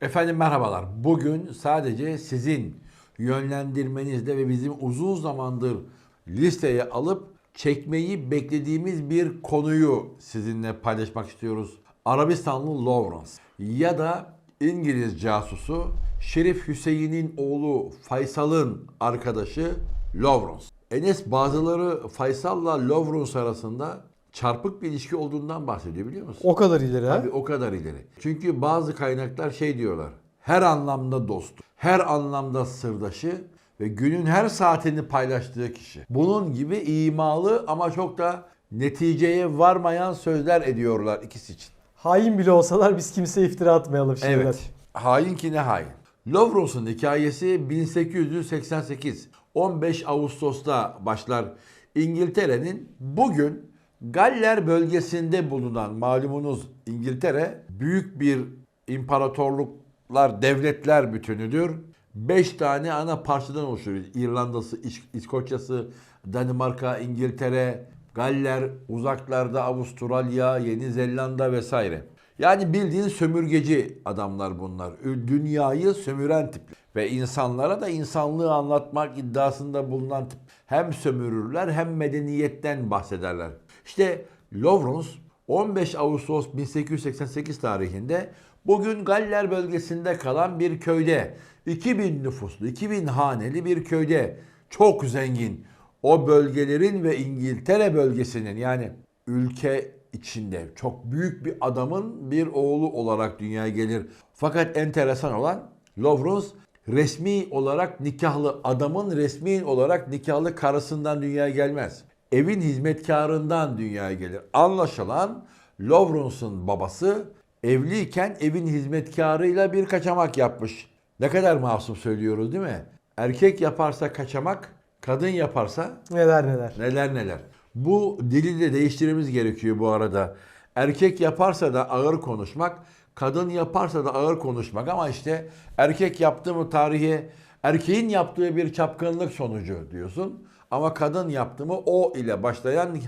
Efendim merhabalar. Bugün sadece sizin yönlendirmenizde ve bizim uzun zamandır listeye alıp çekmeyi beklediğimiz bir konuyu sizinle paylaşmak istiyoruz. Arabistanlı Lawrence ya da İngiliz casusu Şerif Hüseyin'in oğlu Faysal'ın arkadaşı Lawrence. Enes bazıları Faysal'la Lawrence arasında çarpık bir ilişki olduğundan bahsediyor biliyor musun? O kadar ileri ha. Tabii o kadar ileri. Çünkü bazı kaynaklar şey diyorlar. Her anlamda dost, her anlamda sırdaşı ve günün her saatini paylaştığı kişi. Bunun gibi imalı ama çok da neticeye varmayan sözler ediyorlar ikisi için. Hain bile olsalar biz kimseye iftira atmayalım şimdiden. Evet. Hain ki ne hain. Lovros'un hikayesi 1888. 15 Ağustos'ta başlar. İngiltere'nin bugün Galler bölgesinde bulunan malumunuz İngiltere büyük bir imparatorluklar, devletler bütünüdür. 5 tane ana parçadan oluşuyor. İrlanda'sı, İskoçya'sı, Danimarka, İngiltere, Galler, uzaklarda Avustralya, Yeni Zelanda vesaire. Yani bildiğin sömürgeci adamlar bunlar. Dünyayı sömüren tip. Ve insanlara da insanlığı anlatmak iddiasında bulunan tip. Hem sömürürler hem medeniyetten bahsederler. İşte Lawrence 15 Ağustos 1888 tarihinde bugün Galler bölgesinde kalan bir köyde 2000 nüfuslu, 2000 haneli bir köyde çok zengin. O bölgelerin ve İngiltere bölgesinin yani ülke içinde çok büyük bir adamın bir oğlu olarak dünyaya gelir. Fakat enteresan olan Lawrence resmi olarak nikahlı adamın resmi olarak nikahlı karısından dünyaya gelmez. Evin hizmetkarından dünyaya gelir. Anlaşılan Lawrence'ın babası evliyken evin hizmetkarıyla bir kaçamak yapmış. Ne kadar masum söylüyoruz değil mi? Erkek yaparsa kaçamak, kadın yaparsa Neler neler. Neler neler. Bu dili de değiştirmemiz gerekiyor bu arada. Erkek yaparsa da ağır konuşmak, kadın yaparsa da ağır konuşmak ama işte erkek yaptı mı tarihe erkeğin yaptığı bir çapkınlık sonucu diyorsun. Ama kadın yaptı mı o ile başlayan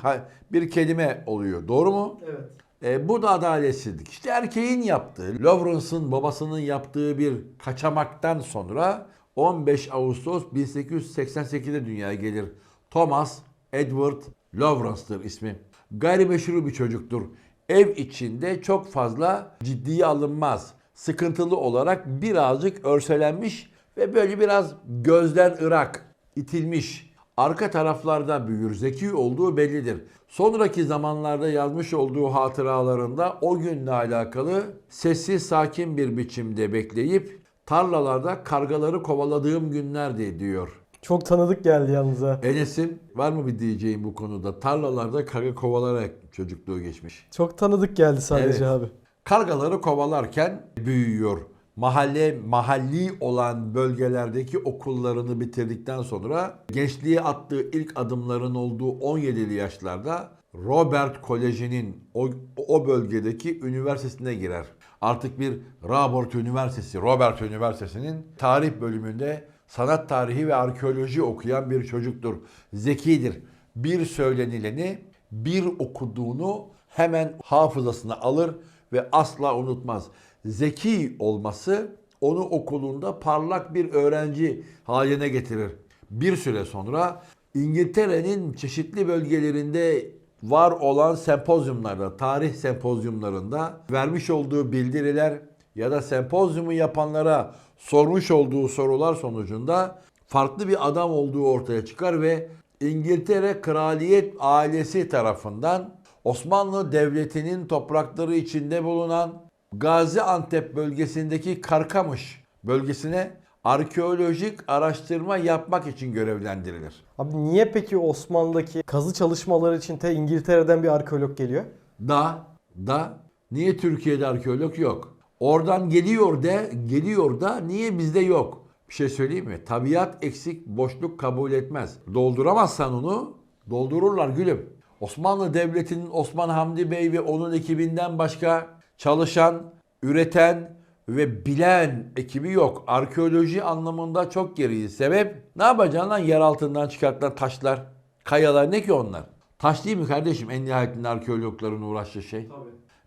bir kelime oluyor. Doğru mu? Evet. E, bu da adaletsizlik. İşte erkeğin yaptığı, Lawrence'ın babasının yaptığı bir kaçamaktan sonra 15 Ağustos 1888'de dünyaya gelir. Thomas Edward Lawrence'dır ismi. Gayrimeşru bir çocuktur. Ev içinde çok fazla ciddiye alınmaz. Sıkıntılı olarak birazcık örselenmiş ve böyle biraz gözden ırak, itilmiş arka taraflarda büyür. Zeki olduğu bellidir. Sonraki zamanlarda yazmış olduğu hatıralarında o günle alakalı sessiz sakin bir biçimde bekleyip tarlalarda kargaları kovaladığım günlerdi diyor. Çok tanıdık geldi yalnız ha. Enes'in var mı bir diyeceğim bu konuda? Tarlalarda karga kovalarak çocukluğu geçmiş. Çok tanıdık geldi sadece Evet. abi. Kargaları kovalarken büyüyor. Mahalle mahalli olan bölgelerdeki okullarını bitirdikten sonra gençliğe attığı ilk adımların olduğu 17'li yaşlarda Robert Koleji'nin o, o bölgedeki üniversitesine girer. Artık bir Robert Üniversitesi, Robert Üniversitesi'nin tarih bölümünde sanat tarihi ve arkeoloji okuyan bir çocuktur. Zekidir. Bir söylenileni, bir okuduğunu hemen hafızasına alır ve asla unutmaz. Zeki olması onu okulunda parlak bir öğrenci haline getirir. Bir süre sonra İngiltere'nin çeşitli bölgelerinde var olan sempozyumlarda, tarih sempozyumlarında vermiş olduğu bildiriler ya da sempozyumu yapanlara sormuş olduğu sorular sonucunda farklı bir adam olduğu ortaya çıkar ve İngiltere Kraliyet ailesi tarafından Osmanlı Devleti'nin toprakları içinde bulunan Gaziantep bölgesindeki Karkamış bölgesine arkeolojik araştırma yapmak için görevlendirilir. Abi niye peki Osmanlı'daki kazı çalışmaları için te İngiltere'den bir arkeolog geliyor? Da, da niye Türkiye'de arkeolog yok? Oradan geliyor de, geliyor da niye bizde yok? Bir şey söyleyeyim mi? Tabiat eksik, boşluk kabul etmez. Dolduramazsan onu, doldururlar gülüm. Osmanlı Devleti'nin Osman Hamdi Bey ve onun ekibinden başka çalışan, üreten ve bilen ekibi yok. Arkeoloji anlamında çok geriyiz. Sebep ne yapacaksın lan yer altından çıkartılan taşlar, kayalar ne ki onlar? Taş değil mi kardeşim en nihayetinde arkeologların uğraştığı şey?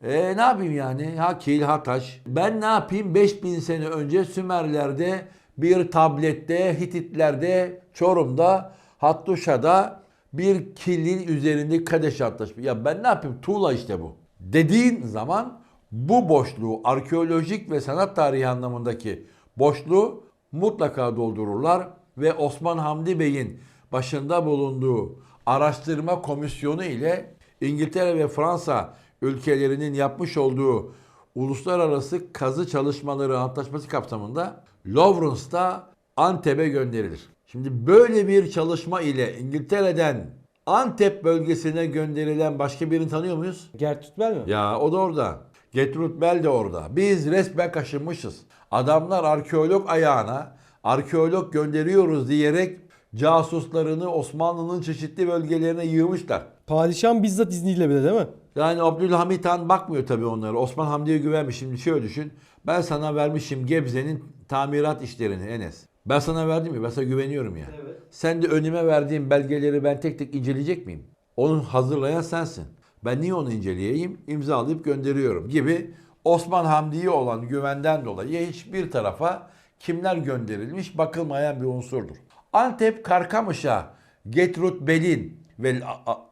E ne yapayım yani? Ha kil ha taş. Ben ne yapayım? 5000 sene önce Sümerler'de bir tablette, Hititlerde, Çorum'da, Hattuşa'da bir kilin üzerinde Kadeş Antlaşması. Ya ben ne yapayım? Tuğla işte bu. Dediğin zaman bu boşluğu arkeolojik ve sanat tarihi anlamındaki boşluğu mutlaka doldururlar ve Osman Hamdi Bey'in başında bulunduğu araştırma komisyonu ile İngiltere ve Fransa ülkelerinin yapmış olduğu uluslararası kazı çalışmaları antlaşması kapsamında Lawrence'da Antep'e gönderilir. Şimdi böyle bir çalışma ile İngiltere'den Antep bölgesine gönderilen başka birini tanıyor muyuz? Gertrude Bell mi? Ya o da orada. Gertrude Bell de orada. Biz resmen kaşınmışız. Adamlar arkeolog ayağına arkeolog gönderiyoruz diyerek casuslarını Osmanlı'nın çeşitli bölgelerine yığmışlar. Padişahın bizzat izniyle bile değil mi? Yani Abdülhamit Han bakmıyor tabii onlara. Osman Hamdi'ye güvenmiş. Şimdi şöyle düşün. Ben sana vermişim Gebze'nin tamirat işlerini Enes. Ben sana verdim mi? Ben sana güveniyorum ya. Evet. Sen de önüme verdiğin belgeleri ben tek tek inceleyecek miyim? Onu hazırlayan sensin. Ben niye onu inceleyeyim? İmzalayıp gönderiyorum gibi Osman Hamdi'ye olan güvenden dolayı hiçbir tarafa kimler gönderilmiş bakılmayan bir unsurdur. Antep Karkamış'a Gertrude Bell'in ve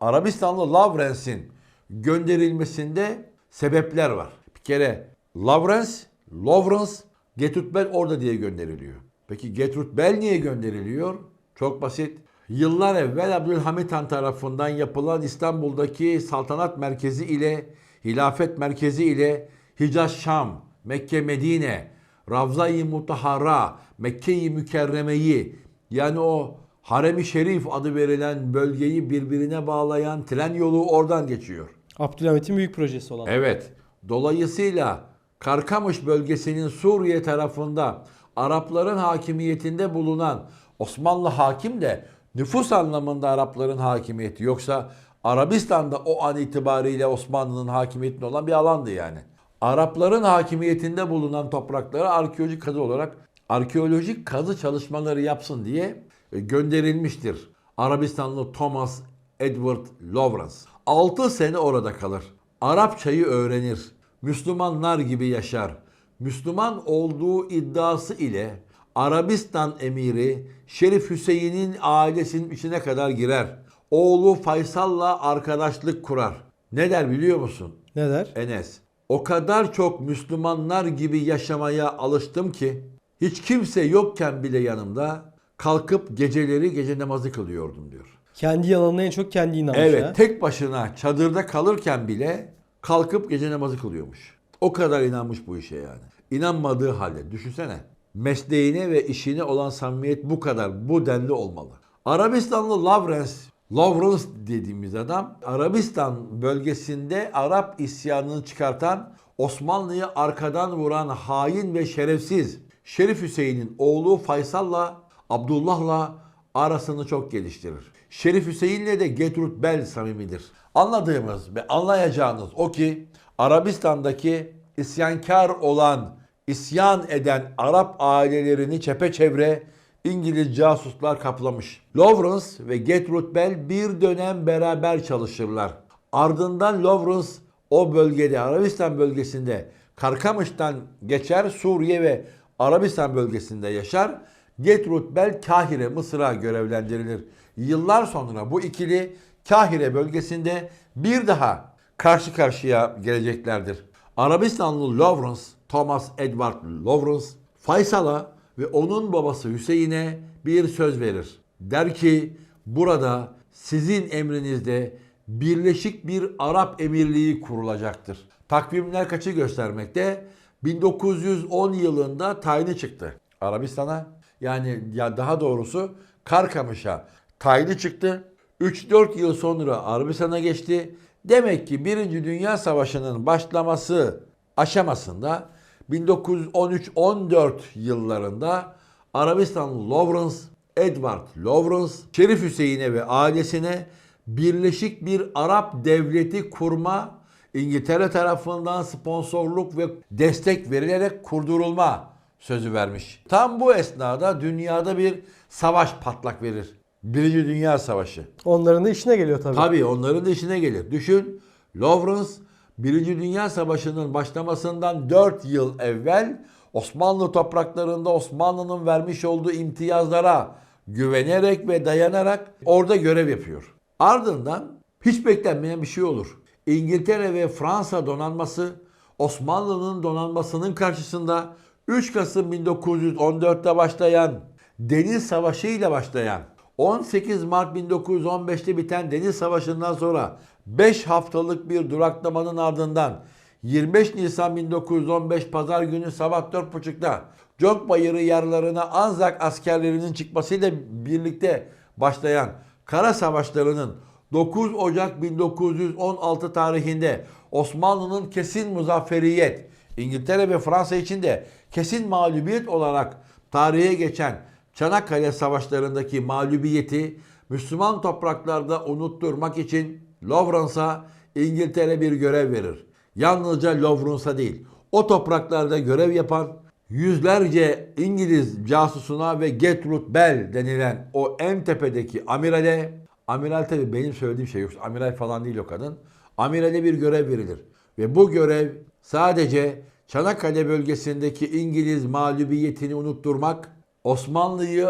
Arabistanlı Lawrence'in gönderilmesinde sebepler var. Bir kere Lawrence, Lawrence, Gertrude Bell orada diye gönderiliyor. Peki Gertrude Bell niye gönderiliyor? Çok basit. Yıllar evvel Abdülhamit Han tarafından yapılan İstanbul'daki saltanat merkezi ile hilafet merkezi ile Hicaz Şam, Mekke Medine, Ravza-i Mutahara, Mekke-i Mükerreme'yi yani o Harem-i Şerif adı verilen bölgeyi birbirine bağlayan tren yolu oradan geçiyor. Abdülhamit'in büyük projesi olan. Evet. Dolayısıyla Karkamış bölgesinin Suriye tarafında Arapların hakimiyetinde bulunan Osmanlı hakim de nüfus anlamında Arapların hakimiyeti yoksa Arabistan'da o an itibariyle Osmanlı'nın hakimiyetinde olan bir alandı yani. Arapların hakimiyetinde bulunan topraklara arkeolojik kazı olarak arkeolojik kazı çalışmaları yapsın diye e, gönderilmiştir. Arabistanlı Thomas Edward Lawrence. 6 sene orada kalır. Arapçayı öğrenir. Müslümanlar gibi yaşar. Müslüman olduğu iddiası ile Arabistan emiri Şerif Hüseyin'in ailesinin içine kadar girer. Oğlu Faysal'la arkadaşlık kurar. Ne der biliyor musun? Ne der? Enes. O kadar çok Müslümanlar gibi yaşamaya alıştım ki hiç kimse yokken bile yanımda kalkıp geceleri gece namazı kılıyordum diyor. Kendi yalanına en çok kendi inanmış Evet ha. tek başına çadırda kalırken bile kalkıp gece namazı kılıyormuş. O kadar inanmış bu işe yani. İnanmadığı halde düşünsene. Mesleğine ve işine olan samimiyet bu kadar, bu denli olmalı. Arabistanlı Lawrence, Lawrence dediğimiz adam Arabistan bölgesinde Arap isyanını çıkartan Osmanlı'yı arkadan vuran hain ve şerefsiz Şerif Hüseyin'in oğlu Faysal'la Abdullah'la arasını çok geliştirir. Şerif Hüseyin'le de Gertrude Bell samimidir. Anladığımız ve anlayacağınız o ki Arabistan'daki isyankar olan, isyan eden Arap ailelerini çepeçevre İngiliz casuslar kaplamış. Lawrence ve Gertrude Bell bir dönem beraber çalışırlar. Ardından Lawrence o bölgede, Arabistan bölgesinde Karkamış'tan geçer Suriye ve Arabistan bölgesinde yaşar. Gertrude Bell Kahire, Mısır'a görevlendirilir. Yıllar sonra bu ikili Kahire bölgesinde bir daha karşı karşıya geleceklerdir. Arabistanlı Lawrence, Thomas Edward Lawrence, Faysal'a ve onun babası Hüseyin'e bir söz verir. Der ki burada sizin emrinizde birleşik bir Arap emirliği kurulacaktır. Takvimler kaçı göstermekte? 1910 yılında tayini çıktı Arabistan'a. Yani ya daha doğrusu Karkamış'a tayini çıktı. 3-4 yıl sonra Arabistan'a geçti. Demek ki 1. Dünya Savaşı'nın başlaması aşamasında 1913-14 yıllarında Arabistanlı Lawrence, Edward Lawrence, Şerif Hüseyin'e ve ailesine birleşik bir Arap devleti kurma İngiltere tarafından sponsorluk ve destek verilerek kurdurulma sözü vermiş. Tam bu esnada dünyada bir savaş patlak verir. Birinci Dünya Savaşı. Onların da işine geliyor tabii. Tabii onların da işine gelir. Düşün Lawrence Birinci Dünya Savaşı'nın başlamasından 4 yıl evvel Osmanlı topraklarında Osmanlı'nın vermiş olduğu imtiyazlara güvenerek ve dayanarak orada görev yapıyor. Ardından hiç beklenmeyen bir şey olur. İngiltere ve Fransa donanması Osmanlı'nın donanmasının karşısında 3 Kasım 1914'te başlayan Deniz Savaşı ile başlayan 18 Mart 1915'te biten Deniz Savaşı'ndan sonra 5 haftalık bir duraklamanın ardından 25 Nisan 1915 Pazar günü sabah 4.30'da Çok Bayırı yarlarına Anzak askerlerinin çıkmasıyla birlikte başlayan Kara Savaşları'nın 9 Ocak 1916 tarihinde Osmanlı'nın kesin muzafferiyet, İngiltere ve Fransa için de kesin mağlubiyet olarak tarihe geçen Çanakkale Savaşları'ndaki mağlubiyeti Müslüman topraklarda unutturmak için Lawrence'a İngiltere bir görev verir. Yalnızca Lawrence'a değil, o topraklarda görev yapan yüzlerce İngiliz casusuna ve Gertrude Bell denilen o en tepedeki amirale, amiral tabi benim söylediğim şey yok, amiral falan değil o kadın, amirale bir görev verilir. Ve bu görev sadece Çanakkale bölgesindeki İngiliz mağlubiyetini unutturmak, Osmanlı'yı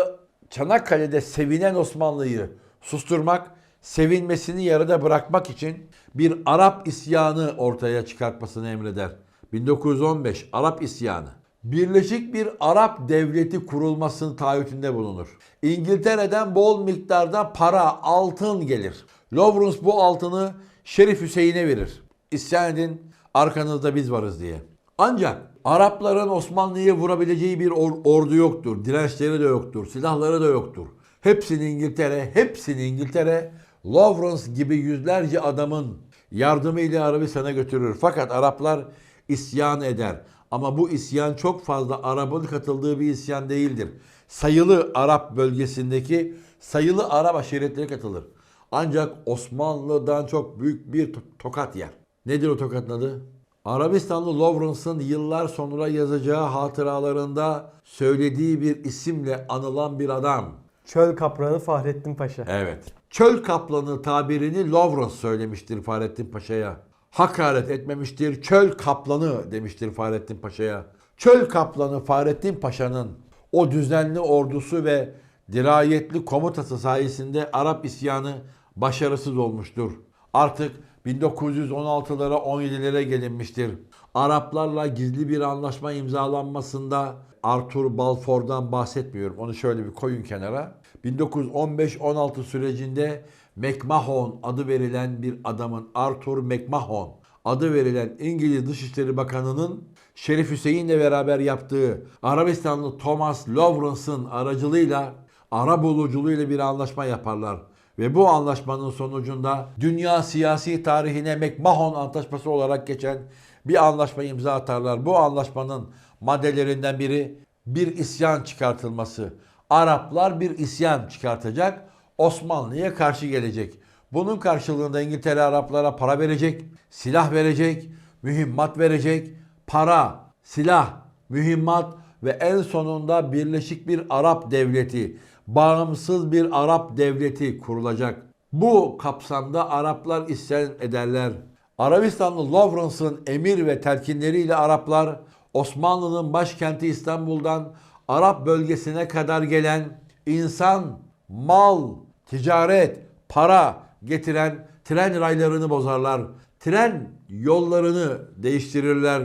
Çanakkale'de sevinen Osmanlı'yı susturmak, sevinmesini yarıda bırakmak için bir Arap isyanı ortaya çıkartmasını emreder. 1915 Arap isyanı. Birleşik bir Arap devleti kurulmasının taahhütünde bulunur. İngiltere'den bol miktarda para, altın gelir. Lawrence bu altını Şerif Hüseyin'e verir. İsyan edin, arkanızda biz varız diye. Ancak Arapların Osmanlı'yı vurabileceği bir or- ordu yoktur. Dirençleri de yoktur. Silahları da yoktur. Hepsini İngiltere, hepsini İngiltere Lawrence gibi yüzlerce adamın yardımıyla Arabistan'a götürür. Fakat Araplar isyan eder. Ama bu isyan çok fazla Arap'ın katıldığı bir isyan değildir. Sayılı Arap bölgesindeki sayılı Arap aşiretleri katılır. Ancak Osmanlı'dan çok büyük bir to- tokat yer. Nedir o tokatın adı? Arabistanlı Lawrence'ın yıllar sonra yazacağı hatıralarında söylediği bir isimle anılan bir adam. Çöl kapranı Fahrettin Paşa. Evet. Çöl kaplanı tabirini Lawrence söylemiştir Fahrettin Paşa'ya. Hakaret etmemiştir. Çöl kaplanı demiştir Fahrettin Paşa'ya. Çöl kaplanı Fahrettin Paşa'nın o düzenli ordusu ve dirayetli komutası sayesinde Arap isyanı başarısız olmuştur. Artık 1916'lara 17'lere gelinmiştir. Araplarla gizli bir anlaşma imzalanmasında Arthur Balfour'dan bahsetmiyorum. Onu şöyle bir koyun kenara. 1915-16 sürecinde McMahon adı verilen bir adamın Arthur McMahon adı verilen İngiliz Dışişleri Bakanı'nın Şerif Hüseyin'le beraber yaptığı Arabistanlı Thomas Lawrence'ın aracılığıyla ara buluculuğuyla bir anlaşma yaparlar. Ve bu anlaşmanın sonucunda dünya siyasi tarihine McMahon Antlaşması olarak geçen bir anlaşma imza atarlar. Bu anlaşmanın maddelerinden biri bir isyan çıkartılması. Araplar bir isyan çıkartacak, Osmanlı'ya karşı gelecek. Bunun karşılığında İngiltere Araplara para verecek, silah verecek, mühimmat verecek, para, silah, mühimmat ve en sonunda birleşik bir Arap devleti, bağımsız bir Arap devleti kurulacak. Bu kapsamda Araplar isyan ederler. Arabistanlı Lawrence'ın emir ve telkinleriyle Araplar Osmanlı'nın başkenti İstanbul'dan Arap bölgesine kadar gelen insan, mal, ticaret, para getiren tren raylarını bozarlar. Tren yollarını değiştirirler.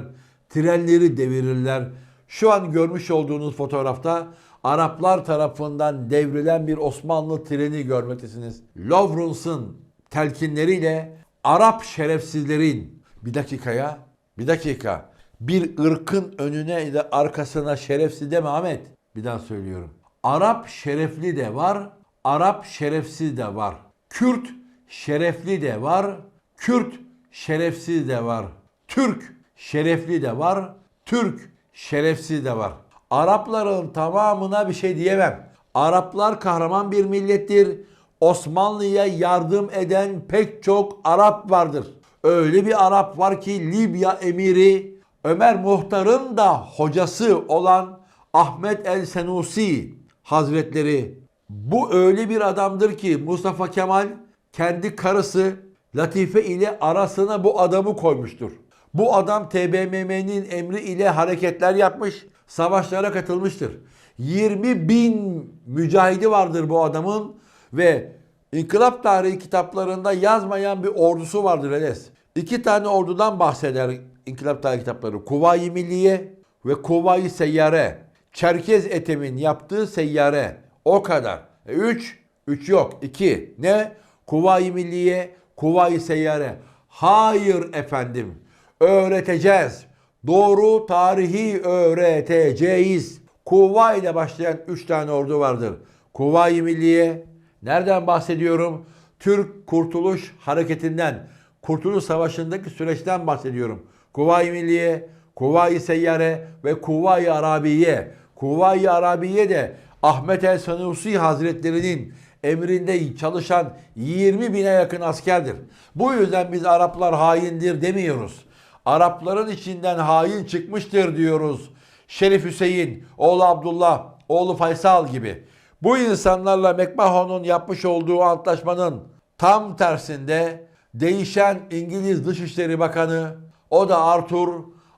Trenleri devirirler. Şu an görmüş olduğunuz fotoğrafta Araplar tarafından devrilen bir Osmanlı treni görmektesiniz. Lawrence'ın telkinleriyle Arap şerefsizlerin bir dakikaya bir dakika bir ırkın önüne de arkasına şerefsiz deme Ahmet. Bir daha söylüyorum. Arap şerefli de var, Arap şerefsiz de var. Kürt şerefli de var, Kürt şerefsiz de var. Türk şerefli de var, Türk şerefsiz de var. Arapların tamamına bir şey diyemem. Araplar kahraman bir millettir. Osmanlı'ya yardım eden pek çok Arap vardır. Öyle bir Arap var ki Libya emiri Ömer Muhtar'ın da hocası olan Ahmet el Senusi Hazretleri bu öyle bir adamdır ki Mustafa Kemal kendi karısı Latife ile arasına bu adamı koymuştur. Bu adam TBMM'nin emri ile hareketler yapmış, savaşlara katılmıştır. 20 bin mücahidi vardır bu adamın ve İnkılap tarihi kitaplarında yazmayan bir ordusu vardır Enes. İki tane ordudan bahseder İnkılap tarihi kitapları. Kuvayi Milliye ve Kuvayi Seyyare. Çerkez Etem'in yaptığı seyyare. O kadar. E, üç. Üç yok. İki. Ne? Kuvayi Milliye, Kuvayi Seyyare. Hayır efendim. Öğreteceğiz. Doğru tarihi öğreteceğiz. Kuva ile başlayan üç tane ordu vardır. Kuvayi Milliye. Nereden bahsediyorum? Türk Kurtuluş Hareketi'nden, Kurtuluş Savaşı'ndaki süreçten bahsediyorum. Kuvayi Milliye, Kuvayi Seyyare ve Kuvayi Arabiye. Kuvayi Arabiye de Ahmet el Sanusi Hazretleri'nin emrinde çalışan 20 bine yakın askerdir. Bu yüzden biz Araplar haindir demiyoruz. Arapların içinden hain çıkmıştır diyoruz. Şerif Hüseyin, oğlu Abdullah, oğlu Faysal gibi. Bu insanlarla McMahon'un yapmış olduğu antlaşmanın tam tersinde değişen İngiliz Dışişleri Bakanı, o da Arthur,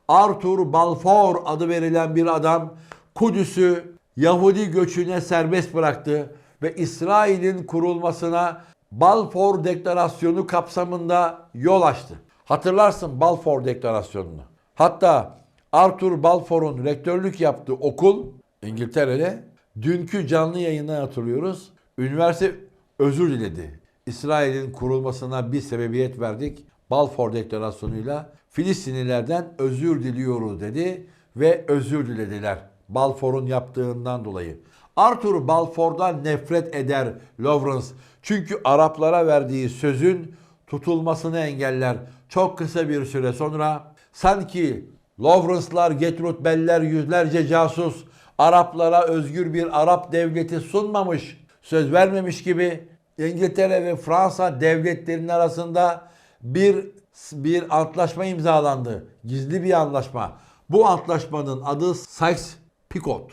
Arthur Balfour adı verilen bir adam Kudüs'ü Yahudi göçüne serbest bıraktı ve İsrail'in kurulmasına Balfour Deklarasyonu kapsamında yol açtı. Hatırlarsın Balfour Deklarasyonu'nu. Hatta Arthur Balfour'un rektörlük yaptığı okul İngiltere'de dünkü canlı yayından hatırlıyoruz. Üniversite özür diledi. İsrail'in kurulmasına bir sebebiyet verdik. Balfour Deklarasyonu'yla Filistinlilerden özür diliyoruz dedi ve özür dilediler. Balfour'un yaptığından dolayı. Arthur Balfour'dan nefret eder Lawrence. Çünkü Araplara verdiği sözün tutulmasını engeller. Çok kısa bir süre sonra sanki Lawrence'lar, Gertrude Bell'ler yüzlerce casus Araplara özgür bir Arap devleti sunmamış, söz vermemiş gibi İngiltere ve Fransa devletlerinin arasında bir bir antlaşma imzalandı. Gizli bir anlaşma. Bu antlaşmanın adı Sykes-Picot.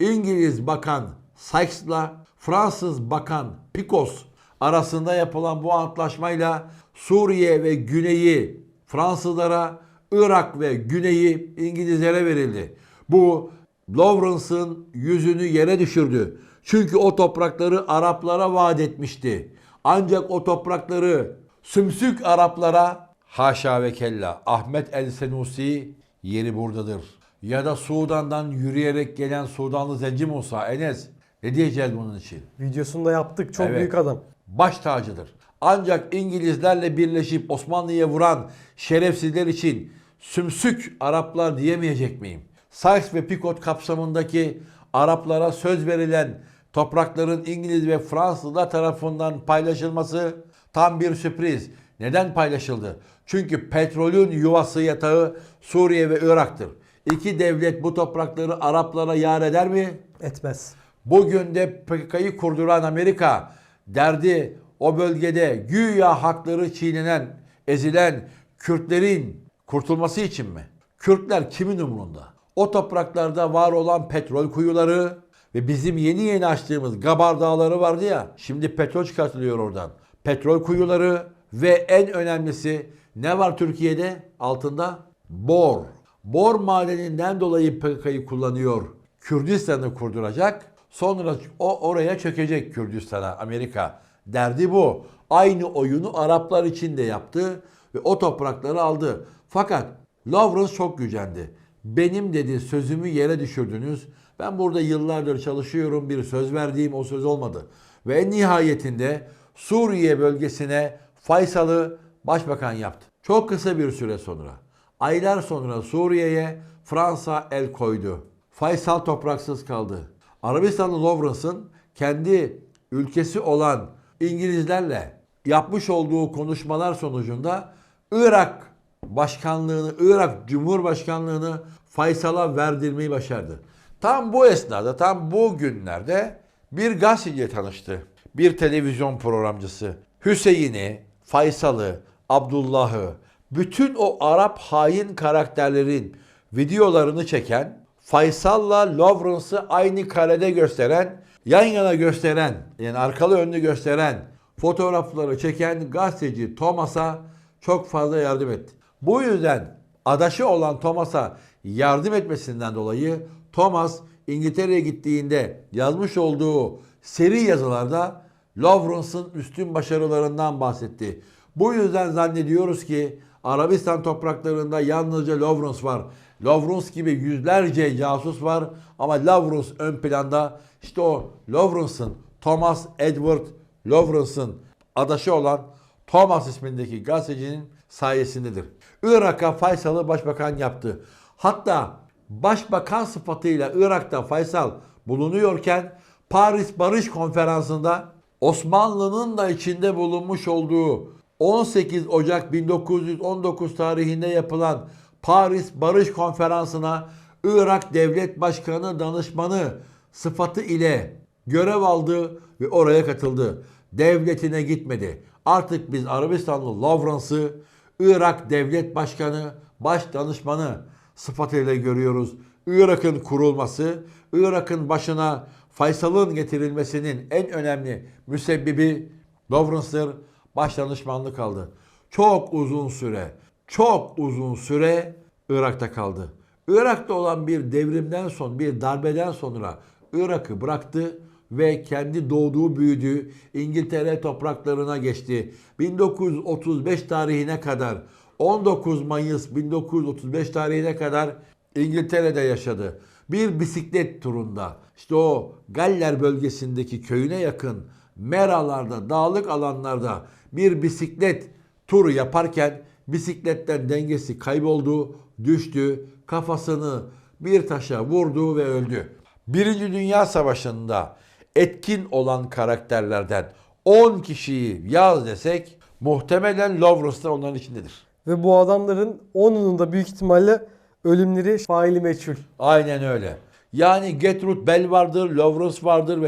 İngiliz Bakan Sykes'la Fransız Bakan Picot arasında yapılan bu antlaşmayla Suriye ve Güney'i Fransızlara, Irak ve Güney'i İngilizlere verildi. Bu Lawrence'ın yüzünü yere düşürdü. Çünkü o toprakları Araplara vaat etmişti. Ancak o toprakları sümsük Araplara haşa ve kella Ahmet el Senusi yeri buradadır. Ya da Sudan'dan yürüyerek gelen Sudanlı Zenci Musa Enes ne diyeceğiz bunun için? Videosunu da yaptık. Çok Evet. büyük adam. baş tacıdır. Ancak İngilizlerle birleşip Osmanlı'ya vuran şerefsizler için sümsük Araplar diyemeyecek miyim? Sykes ve Picot kapsamındaki Araplara söz verilen toprakların İngiliz ve Fransızlar tarafından paylaşılması tam bir sürpriz. Neden paylaşıldı? Çünkü petrolün yuvası yatağı Suriye ve Irak'tır. İki devlet bu toprakları Araplara yar eder mi? Etmez. Bugün de PKK'yı kurduran Amerika derdi o bölgede güya hakları çiğnenen, ezilen Kürtlerin kurtulması için mi? Kürtler kimin umurunda? O topraklarda var olan petrol kuyuları ve bizim yeni yeni açtığımız Gabar Dağları vardı ya. Şimdi petrol çıkartılıyor oradan. Petrol kuyuları ve en önemlisi ne var Türkiye'de altında? Bor. Bor madeninden dolayı PKK'yı kullanıyor. Kürdistan'ı kurduracak. Sonra o oraya çökecek Kürdistan'a Amerika. Derdi bu. Aynı oyunu Araplar için de yaptı ve o toprakları aldı. Fakat Lawrence çok gücendi. Benim dedi sözümü yere düşürdünüz. Ben burada yıllardır çalışıyorum. Bir söz verdiğim o söz olmadı. Ve nihayetinde Suriye bölgesine Faysal'ı başbakan yaptı. Çok kısa bir süre sonra. Aylar sonra Suriye'ye Fransa el koydu. Faysal topraksız kaldı. Arabistanlı Lawrence'ın kendi ülkesi olan İngilizlerle yapmış olduğu konuşmalar sonucunda Irak başkanlığını, Irak Cumhurbaşkanlığını Faysal'a verdirmeyi başardı. Tam bu esnada, tam bu günlerde bir gazeteciyle tanıştı. Bir televizyon programcısı. Hüseyin'i, Faysal'ı, Abdullah'ı, bütün o Arap hain karakterlerin videolarını çeken, Faysal'la Lawrence'ı aynı karede gösteren, yan yana gösteren, yani arkalı önlü gösteren fotoğrafları çeken gazeteci Thomas'a çok fazla yardım etti. Bu yüzden adaşı olan Thomas'a yardım etmesinden dolayı Thomas İngiltere'ye gittiğinde yazmış olduğu seri yazılarda Lawrence'ın üstün başarılarından bahsetti. Bu yüzden zannediyoruz ki Arabistan topraklarında yalnızca Lawrence var. Lawrence gibi yüzlerce casus var ama Lawrence ön planda. İşte o Lawrence'ın Thomas Edward Lawrence'ın adaşı olan Thomas ismindeki gazetecinin sayesindedir. Irak'a Faysal'ı başbakan yaptı. Hatta başbakan sıfatıyla Irak'ta Faysal bulunuyorken Paris Barış Konferansı'nda Osmanlı'nın da içinde bulunmuş olduğu 18 Ocak 1919 tarihinde yapılan Paris Barış Konferansı'na Irak Devlet Başkanı danışmanı sıfatı ile görev aldı ve oraya katıldı. Devletine gitmedi. Artık biz Arabistanlı Lawrence'ı Irak Devlet Başkanı, Baş Danışmanı sıfatıyla görüyoruz. Irak'ın kurulması, Irak'ın başına Faysal'ın getirilmesinin en önemli müsebbibi Lawrence'dır. Baş danışmanlık aldı. Çok uzun süre, çok uzun süre Irak'ta kaldı. Irak'ta olan bir devrimden sonra, bir darbeden sonra Irak'ı bıraktı ve kendi doğduğu büyüdüğü İngiltere topraklarına geçti. 1935 tarihine kadar 19 Mayıs 1935 tarihine kadar İngiltere'de yaşadı. Bir bisiklet turunda işte o Galler bölgesindeki köyüne yakın meralarda, dağlık alanlarda bir bisiklet turu yaparken bisikletten dengesi kayboldu, düştü, kafasını bir taşa vurdu ve öldü. Birinci Dünya Savaşı'nda etkin olan karakterlerden 10 kişiyi yaz desek muhtemelen Lawrence da onların içindedir. Ve bu adamların 10'unun da büyük ihtimalle ölümleri faili meçhul. Aynen öyle. Yani Gertrude Bell vardır, Lawrence vardır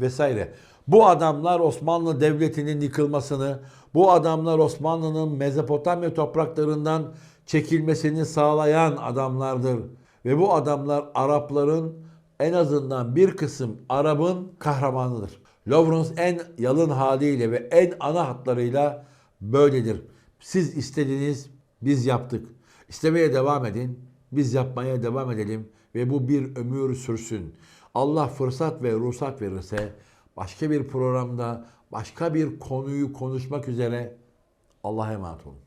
vesaire. Bu adamlar Osmanlı Devleti'nin yıkılmasını, bu adamlar Osmanlı'nın Mezopotamya topraklarından çekilmesini sağlayan adamlardır. Ve bu adamlar Arapların en azından bir kısım Arap'ın kahramanıdır. Lawrence en yalın haliyle ve en ana hatlarıyla böyledir. Siz istediniz, biz yaptık. İstemeye devam edin, biz yapmaya devam edelim ve bu bir ömür sürsün. Allah fırsat ve ruhsat verirse başka bir programda başka bir konuyu konuşmak üzere Allah'a emanet olun.